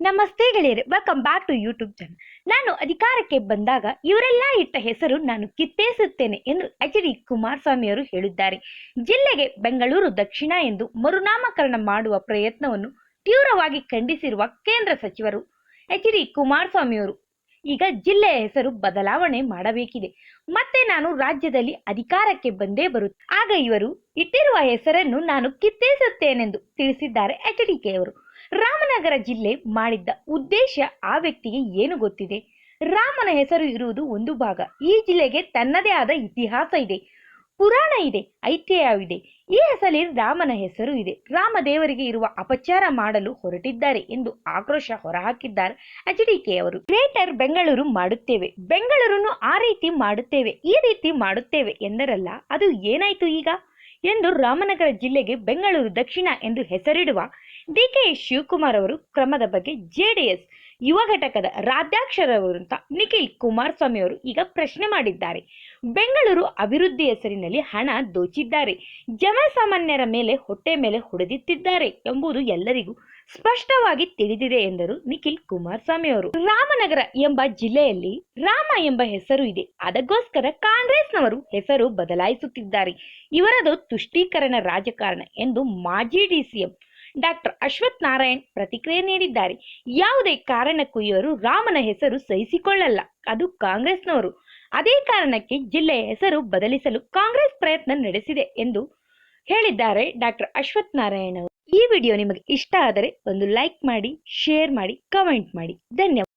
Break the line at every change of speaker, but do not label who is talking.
ನಮಸ್ತೆ ಗೆಳೆಯರೆ welcome back to YouTube channel ನಾನು ಅಧಿಕಾರಕ್ಕೆ ಬಂದಾಗ ಇವರೆಲ್ಲ ಇಟ್ಟ ಹೆಸರು ನಾನು ಕಿತ್ತೇಸುತ್ತೇನೆ ಎಂದು ಎಚ್ ಡಿ ಕುಮಾರಸ್ವಾಮಿ ಅವರು ಹೇಳಿದ್ದಾರೆ. ಜಿಲ್ಲೆಗೆ ಬೆಂಗಳೂರು ದಕ್ಷಿಣ ಎಂದು ಮರುನಾಮಕರಣ ಮಾಡುವ ಪ್ರಯತ್ನವನ್ನು ತೀವ್ರವಾಗಿ ಖಂಡಿಸಿರುವ ಕೇಂದ್ರ ಸಚಿವರು ಎಚ್ ಡಿ ಕುಮಾರಸ್ವಾಮಿಯವರು ಈಗ ಜಿಲ್ಲೆಯ ಹೆಸರು ಬದಲಾವಣೆ ಮಾಡಬೇಕಿದೆ. ಮತ್ತೆ ನಾನು ರಾಜ್ಯದಲ್ಲಿ ಅಧಿಕಾರಕ್ಕೆ ಬಂದೇ ಬರುತ್ತೆ. ಆಗ ಇವರು ಇಟ್ಟಿರುವ ಹೆಸರನ್ನು ನಾನು ಕಿತ್ತೇಸುತ್ತೇನೆಂದು ತಿಳಿಸಿದ್ದಾರೆ ಎಚ್ ಡಿ ಕೆ ಅವರು. ರಾಮನಗರ ಜಿಲ್ಲೆ ಮಾಡಿದ್ದ ಉದ್ದೇಶ ಆ ವ್ಯಕ್ತಿಗೆ ಏನು ಗೊತ್ತಿದೆ? ರಾಮನ ಹೆಸರು ಇರುವುದು ಒಂದು ಭಾಗ. ಈ ಜಿಲ್ಲೆಗೆ ತನ್ನದೇ ಆದ ಇತಿಹಾಸ ಇದೆ. ಪುರಾಣ ಇದೆ. ಐತಿಹ್ಯವಿದೆ. ಈ ಹೆಸರಲ್ಲಿ ರಾಮನ ಹೆಸರು ಇದೆ. ರಾಮದೇವರಿಗೆ ಇರುವ ಅಪಚಾರ ಮಾಡಲು ಹೊರಟಿದ್ದಾರೆ ಎಂದು ಆಕ್ರೋಶ ಹೊರಹಾಕಿದ್ದಾರೆ ಎಚ್ ಡಿ ಕೆ ಅವರು. ಗ್ರೇಟರ್ ಬೆಂಗಳೂರು ಮಾಡುತ್ತೇವೆ. ಬೆಂಗಳೂರನ್ನು ಆ ರೀತಿ ಮಾಡುತ್ತೇವೆ, ಈ ರೀತಿ ಮಾಡುತ್ತೇವೆ ಎಂದರಲ್ಲ, ಅದು ಏನಾಯ್ತು ಈಗ? ಎಂದು ರಾಮನಗರ ಜಿಲ್ಲೆಗೆ ಬೆಂಗಳೂರು ದಕ್ಷಿಣ ಎಂದು ಹೆಸರಿಡುವ ಡಿಕೆ ಶಿವಕುಮಾರ್ ಅವರು ಕ್ರಮದ ಬಗ್ಗೆ ಜೆಡಿಎಸ್ ಯುವ ಘಟಕದ ರಾಜ್ಯಾಧ್ಯಕ್ಷರವರು ಅಂತ ನಿಖಿಲ್ ಕುಮಾರಸ್ವಾಮಿ ಅವರು ಈಗ ಪ್ರಶ್ನೆ ಮಾಡಿದ್ದಾರೆ. ಬೆಂಗಳೂರು ಅಭಿವೃದ್ಧಿ ಹೆಸರಿನಲ್ಲಿ ಹಣ ದೋಚಿದ್ದಾರೆ. ಜನಸಾಮಾನ್ಯರ ಮೇಲೆ ಹೊಟ್ಟೆ ಮೇಲೆ ಹೊಡೆದಿತ್ತಿದ್ದಾರೆ ಎಂಬುದು ಎಲ್ಲರಿಗೂ ಸ್ಪಷ್ಟವಾಗಿ ತಿಳಿದಿದೆ ಎಂದರು ನಿಖಿಲ್ ಕುಮಾರಸ್ವಾಮಿ ಅವರು. ರಾಮನಗರ ಎಂಬ ಜಿಲ್ಲೆಯಲ್ಲಿ ರಾಮ ಎಂಬ ಹೆಸರು ಇದೆ. ಅದಕ್ಕೋಸ್ಕರ ಕಾಂಗ್ರೆಸ್ನವರು ಹೆಸರು ಬದಲಾಯಿಸುತ್ತಿದ್ದಾರೆ. ಇವರದು ತುಷ್ಟೀಕರಣ ರಾಜಕಾರಣ ಎಂದು ಮಾಜಿ ಡಿಸಿಎಂ ಡಾಕ್ಟರ್ ಅಶ್ವಥ್ ನಾರಾಯಣ್ ಪ್ರತಿಕ್ರಿಯೆ ನೀಡಿದ್ದಾರೆ. ಯಾವುದೇ ಕಾರಣಕ್ಕೂ ಇವರು ರಾಮನ ಹೆಸರು ಸಹಿಸಿಕೊಳ್ಳಲ್ಲ. ಅದು ಕಾಂಗ್ರೆಸ್ನವರು. ಅದೇ ಕಾರಣಕ್ಕೆ ಜಿಲ್ಲೆಯ ಹೆಸರು ಬದಲಿಸಲು ಕಾಂಗ್ರೆಸ್ ಪ್ರಯತ್ನ ನಡೆಸಿದೆ ಎಂದು ಹೇಳಿದ್ದಾರೆ ಡಾಕ್ಟರ್ ಅಶ್ವಥ್ ನಾರಾಯಣ್ ಅವರು. ಈ ವಿಡಿಯೋ ನಿಮಗೆ ಇಷ್ಟ ಆದರೆ ಒಂದು ಲೈಕ್ ಮಾಡಿ, ಶೇರ್ ಮಾಡಿ, ಕಮೆಂಟ್ ಮಾಡಿ. ಧನ್ಯವಾದ.